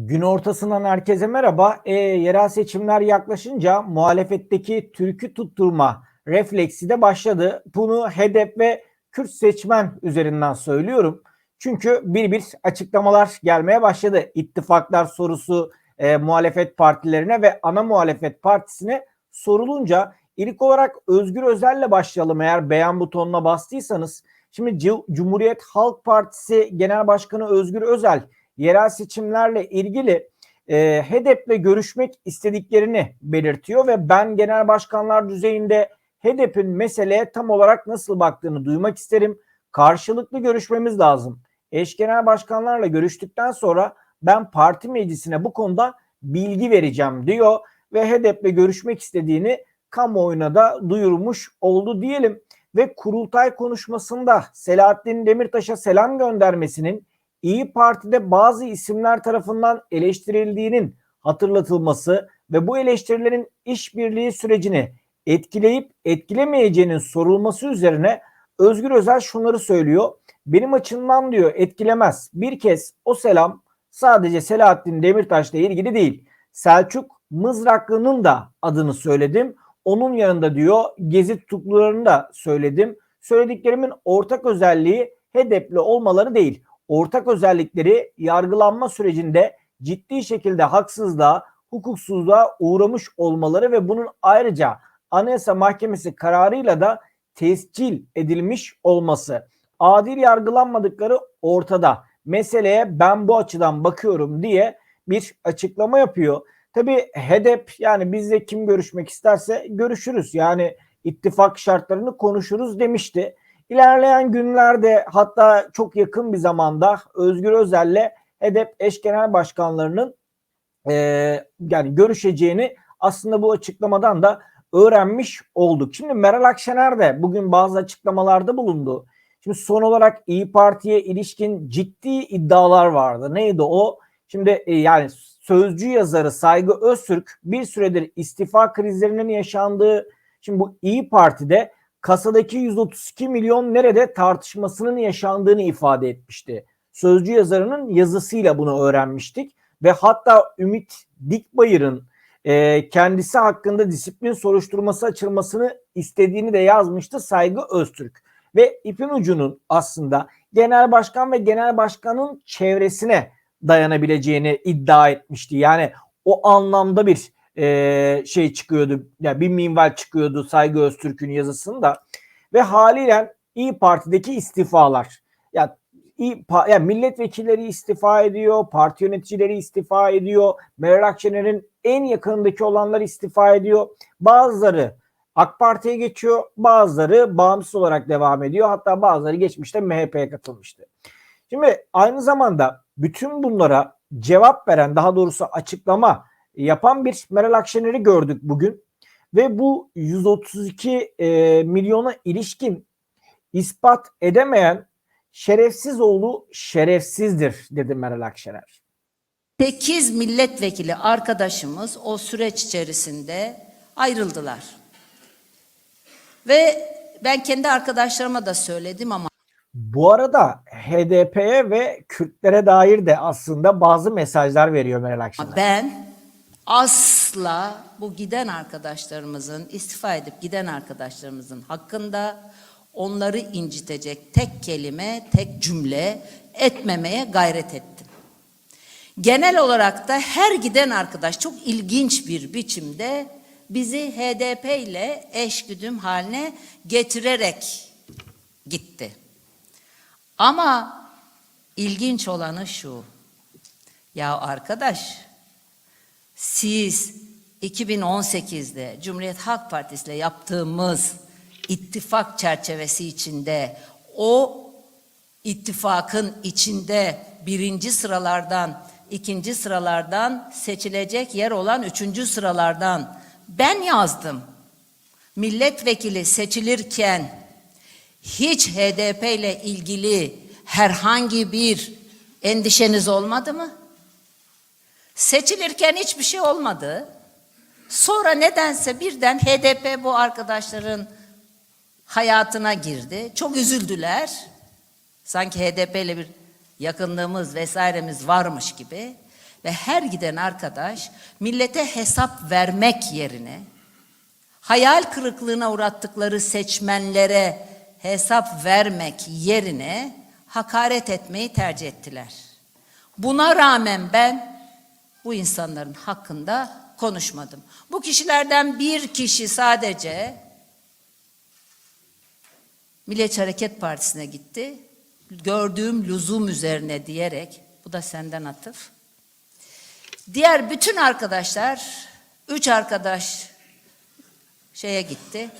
Gün ortasından herkese merhaba. E, yerel seçimler yaklaşınca muhalefetteki türkü tutturma refleksi de başladı. Bunu HDP ve Kürt seçmen üzerinden söylüyorum. Çünkü bir bir açıklamalar gelmeye başladı. İttifaklar sorusu e, muhalefet partilerine ve ana muhalefet partisine sorulunca ilk olarak Özgür Özel'le başlayalım eğer beğen butonuna bastıysanız. Şimdi Cumhuriyet Halk Partisi Genel Başkanı Özgür Özel yerel seçimlerle ilgili e, HEDEP'le görüşmek istediklerini belirtiyor ve ben genel başkanlar düzeyinde HEDEP'in meseleye tam olarak nasıl baktığını duymak isterim. Karşılıklı görüşmemiz lazım. Eş genel başkanlarla görüştükten sonra ben parti meclisine bu konuda bilgi vereceğim diyor ve HEDEP'le görüşmek istediğini kamuoyuna da duyurmuş oldu diyelim. Ve kurultay konuşmasında Selahattin Demirtaş'a selam göndermesinin İyi Parti'de bazı isimler tarafından eleştirildiğinin hatırlatılması ve bu eleştirilerin işbirliği sürecini etkileyip etkilemeyeceğinin sorulması üzerine Özgür Özel şunları söylüyor. Benim açımdan diyor etkilemez. Bir kez o selam sadece Selahattin Demirtaş'la ilgili değil. Selçuk Mızraklı'nın da adını söyledim. Onun yanında diyor gezi tutuklularını da söyledim. Söylediklerimin ortak özelliği HEDEP'li olmaları değil ortak özellikleri yargılanma sürecinde ciddi şekilde haksızlığa, hukuksuzluğa uğramış olmaları ve bunun ayrıca Anayasa Mahkemesi kararıyla da tescil edilmiş olması. Adil yargılanmadıkları ortada. Meseleye ben bu açıdan bakıyorum diye bir açıklama yapıyor. Tabi HEDEP yani bizle kim görüşmek isterse görüşürüz. Yani ittifak şartlarını konuşuruz demişti. İlerleyen günlerde hatta çok yakın bir zamanda Özgür Özel'le HEDEP eş genel başkanlarının e, yani görüşeceğini aslında bu açıklamadan da öğrenmiş olduk. Şimdi Meral Akşener de bugün bazı açıklamalarda bulundu. Şimdi son olarak İyi Parti'ye ilişkin ciddi iddialar vardı. Neydi o? Şimdi e, yani sözcü yazarı Saygı Öztürk bir süredir istifa krizlerinin yaşandığı şimdi bu İyi Parti'de kasadaki 132 milyon nerede tartışmasının yaşandığını ifade etmişti. Sözcü yazarının yazısıyla bunu öğrenmiştik ve hatta Ümit Dikbayır'ın e, kendisi hakkında disiplin soruşturması açılmasını istediğini de yazmıştı Saygı Öztürk. Ve ipin ucunun aslında genel başkan ve genel başkanın çevresine dayanabileceğini iddia etmişti. Yani o anlamda bir e, şey çıkıyordu. Ya yani bir minval çıkıyordu Saygı Öztürk'ün yazısında ve haliyle İyi Parti'deki istifalar. Ya İyi, yani milletvekilleri istifa ediyor, parti yöneticileri istifa ediyor, Meral Akşener'in en yakınındaki olanlar istifa ediyor. Bazıları AK Parti'ye geçiyor, bazıları bağımsız olarak devam ediyor. Hatta bazıları geçmişte MHP'ye katılmıştı. Şimdi aynı zamanda bütün bunlara cevap veren, daha doğrusu açıklama yapan bir Meral Akşener'i gördük bugün. Ve bu 132 e, milyona ilişkin ispat edemeyen şerefsiz oğlu şerefsizdir dedi Meral Akşener. 8 milletvekili arkadaşımız o süreç içerisinde ayrıldılar. Ve ben kendi arkadaşlarıma da söyledim ama Bu arada HDP'ye ve Kürtlere dair de aslında bazı mesajlar veriyor Meral Akşener. ben asla bu giden arkadaşlarımızın, istifa edip giden arkadaşlarımızın hakkında onları incitecek tek kelime, tek cümle etmemeye gayret ettim. Genel olarak da her giden arkadaş çok ilginç bir biçimde bizi HDP ile eşgüdüm haline getirerek gitti. Ama ilginç olanı şu. Ya arkadaş siz 2018'de Cumhuriyet Halk Partisi ile yaptığımız ittifak çerçevesi içinde o ittifakın içinde birinci sıralardan, ikinci sıralardan seçilecek yer olan üçüncü sıralardan ben yazdım. Milletvekili seçilirken hiç HDP ile ilgili herhangi bir endişeniz olmadı mı? Seçilirken hiçbir şey olmadı. Sonra nedense birden HDP bu arkadaşların hayatına girdi. Çok üzüldüler. Sanki HDP ile bir yakınlığımız vesairemiz varmış gibi. Ve her giden arkadaş millete hesap vermek yerine hayal kırıklığına uğrattıkları seçmenlere hesap vermek yerine hakaret etmeyi tercih ettiler. Buna rağmen ben bu insanların hakkında konuşmadım. Bu kişilerden bir kişi sadece Milliyetçi Hareket Partisi'ne gitti. Gördüğüm lüzum üzerine diyerek, bu da senden atıf. Diğer bütün arkadaşlar, üç arkadaş şeye gitti.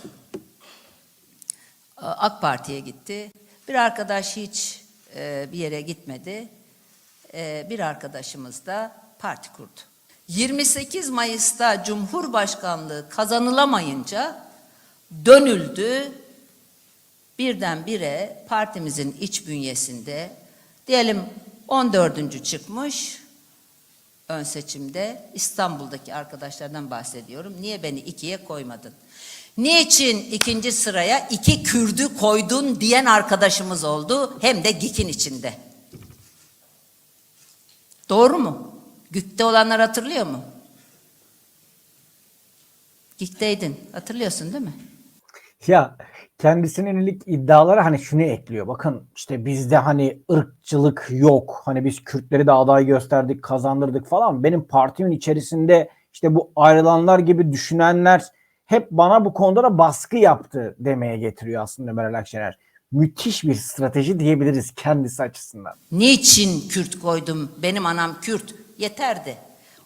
AK Parti'ye gitti. Bir arkadaş hiç e, bir yere gitmedi. E, bir arkadaşımız da parti kurdu. 28 Mayıs'ta Cumhurbaşkanlığı kazanılamayınca dönüldü. Birdenbire partimizin iç bünyesinde diyelim 14. çıkmış ön seçimde İstanbul'daki arkadaşlardan bahsediyorum. Niye beni ikiye koymadın? Niçin ikinci sıraya iki Kürdü koydun diyen arkadaşımız oldu hem de GİK'in içinde. Doğru mu? GİK'te olanlar hatırlıyor mu? GİK'teydin. Hatırlıyorsun değil mi? Ya kendisine yönelik iddialara hani şunu ekliyor. Bakın işte bizde hani ırkçılık yok. Hani biz Kürtleri de aday gösterdik, kazandırdık falan. Benim partimin içerisinde işte bu ayrılanlar gibi düşünenler hep bana bu konuda da baskı yaptı demeye getiriyor aslında Meral Akşener. Müthiş bir strateji diyebiliriz kendisi açısından. Niçin Kürt koydum? Benim anam Kürt. Yeterdi.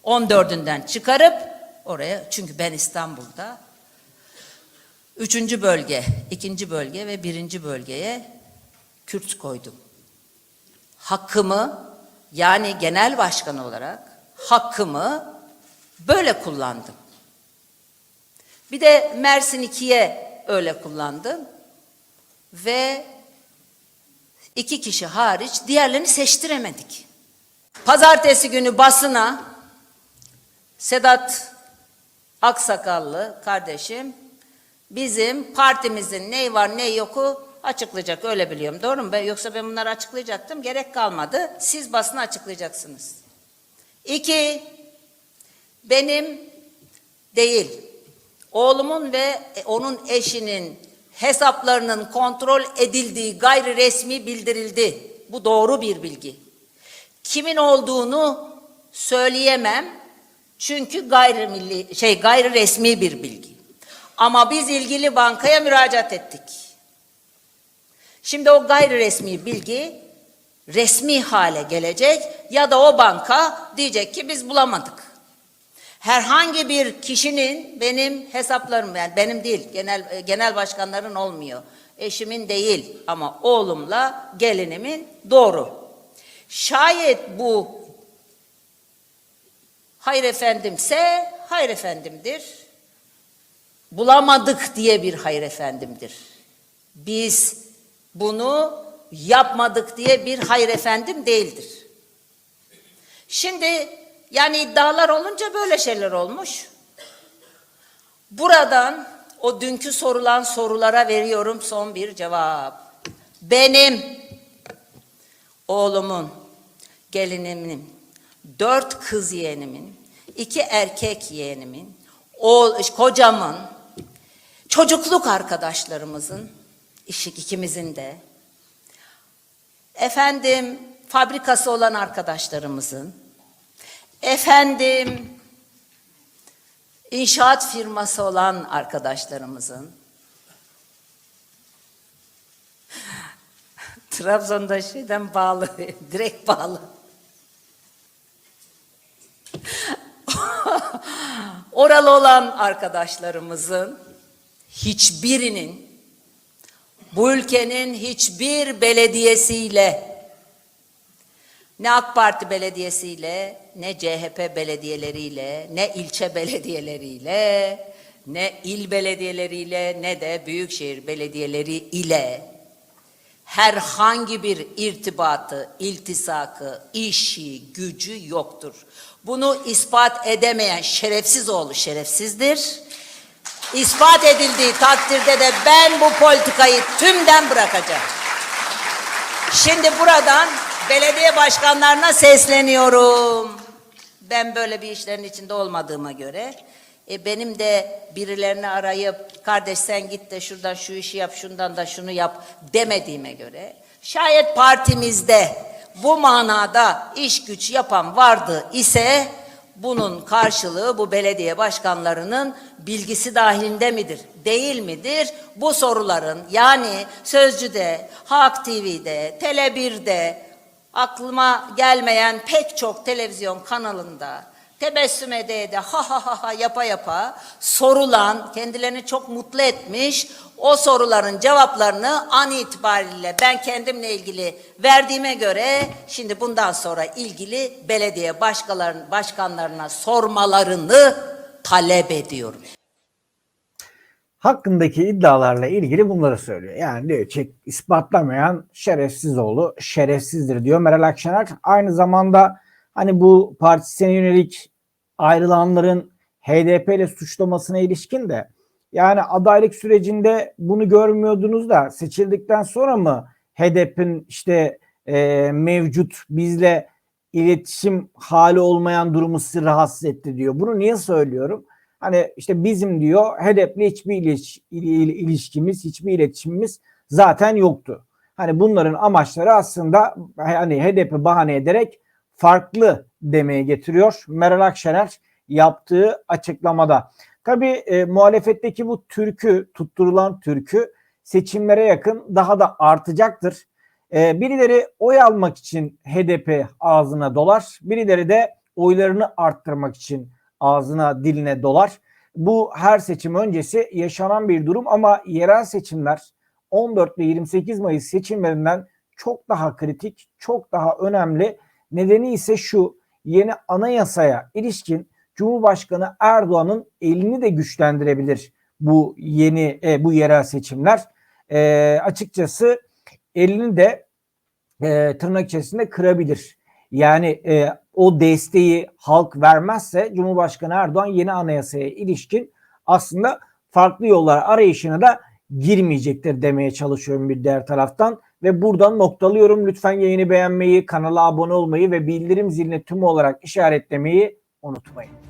14'ünden çıkarıp oraya çünkü ben İstanbul'da üçüncü bölge, ikinci bölge ve birinci bölgeye Kürt koydum. Hakkımı yani genel başkan olarak hakkımı böyle kullandım. Bir de Mersin 2'ye öyle kullandım. Ve iki kişi hariç diğerlerini seçtiremedik. Pazartesi günü basına Sedat Aksakallı kardeşim bizim partimizin neyi var neyi yoku açıklayacak öyle biliyorum. Doğru mu? Ben, yoksa ben bunları açıklayacaktım. Gerek kalmadı. Siz basına açıklayacaksınız. İki, benim değil, oğlumun ve onun eşinin hesaplarının kontrol edildiği gayri resmi bildirildi. Bu doğru bir bilgi. Kimin olduğunu söyleyemem. Çünkü gayri milli şey gayri resmi bir bilgi. Ama biz ilgili bankaya müracaat ettik. Şimdi o gayri resmi bilgi resmi hale gelecek ya da o banka diyecek ki biz bulamadık. Herhangi bir kişinin benim hesaplarım yani benim değil genel genel başkanların olmuyor. Eşimin değil ama oğlumla gelinimin doğru. Şayet bu hayır efendimse hayır efendimdir. Bulamadık diye bir hayır efendimdir. Biz bunu yapmadık diye bir hayır efendim değildir. Şimdi yani iddialar olunca böyle şeyler olmuş. Buradan o dünkü sorulan sorulara veriyorum son bir cevap. Benim oğlumun, gelinimin, dört kız yeğenimin, iki erkek yeğenimin, o kocamın, çocukluk arkadaşlarımızın, işi ikimizin de, efendim fabrikası olan arkadaşlarımızın, efendim inşaat firması olan arkadaşlarımızın, Trabzon'da şeyden bağlı, direkt bağlı. Oralı olan arkadaşlarımızın hiçbirinin bu ülkenin hiçbir belediyesiyle ne AK Parti belediyesiyle, ne CHP belediyeleriyle, ne ilçe belediyeleriyle, ne il belediyeleriyle, ne de büyükşehir belediyeleri ile herhangi bir irtibatı, iltisakı, işi, gücü yoktur. Bunu ispat edemeyen şerefsiz oğlu şerefsizdir. İspat edildiği takdirde de ben bu politikayı tümden bırakacağım. Şimdi buradan belediye başkanlarına sesleniyorum. Ben böyle bir işlerin içinde olmadığıma göre e, benim de birilerini arayıp kardeş sen git de şuradan şu işi yap şundan da şunu yap demediğime göre şayet partimizde bu manada iş güç yapan vardı ise bunun karşılığı bu belediye başkanlarının bilgisi dahilinde midir, değil midir? Bu soruların yani Sözcü'de, Halk TV'de, Tele1'de, aklıma gelmeyen pek çok televizyon kanalında tebessüm ede ede ha ha ha ha yapa yapa sorulan kendilerini çok mutlu etmiş o soruların cevaplarını an itibariyle ben kendimle ilgili verdiğime göre şimdi bundan sonra ilgili belediye başkaların, başkanlarına sormalarını talep ediyorum. hakkındaki iddialarla ilgili bunları söylüyor. Yani diyor ki ispatlamayan şerefsiz oğlu şerefsizdir diyor Meral Akşener. Aynı zamanda hani bu partisine yönelik ayrılanların HDP ile suçlamasına ilişkin de yani adaylık sürecinde bunu görmüyordunuz da seçildikten sonra mı HDP'nin işte e, mevcut bizle iletişim hali olmayan durumu sizi rahatsız etti diyor. Bunu niye söylüyorum? Hani işte bizim diyor HDP'le hiçbir iliş- il- ilişkimiz, hiçbir iletişimimiz zaten yoktu. Hani bunların amaçları aslında hani HDP bahane ederek farklı demeye getiriyor Meral Akşener yaptığı açıklamada. Tabii e, muhalefetteki bu türkü, tutturulan türkü seçimlere yakın daha da artacaktır. E, birileri oy almak için HDP ağzına dolar, birileri de oylarını arttırmak için ağzına diline dolar. Bu her seçim öncesi yaşanan bir durum ama yerel seçimler 14 ve 28 Mayıs seçimlerinden çok daha kritik, çok daha önemli. Nedeni ise şu yeni anayasaya ilişkin Cumhurbaşkanı Erdoğan'ın elini de güçlendirebilir bu yeni e, bu yerel seçimler. E, açıkçası elini de e, tırnak içerisinde kırabilir. Yani e, o desteği halk vermezse Cumhurbaşkanı Erdoğan yeni anayasaya ilişkin aslında farklı yollar arayışına da girmeyecektir demeye çalışıyorum bir diğer taraftan. Ve buradan noktalıyorum. Lütfen yayını beğenmeyi, kanala abone olmayı ve bildirim zilini tüm olarak işaretlemeyi unutmayın.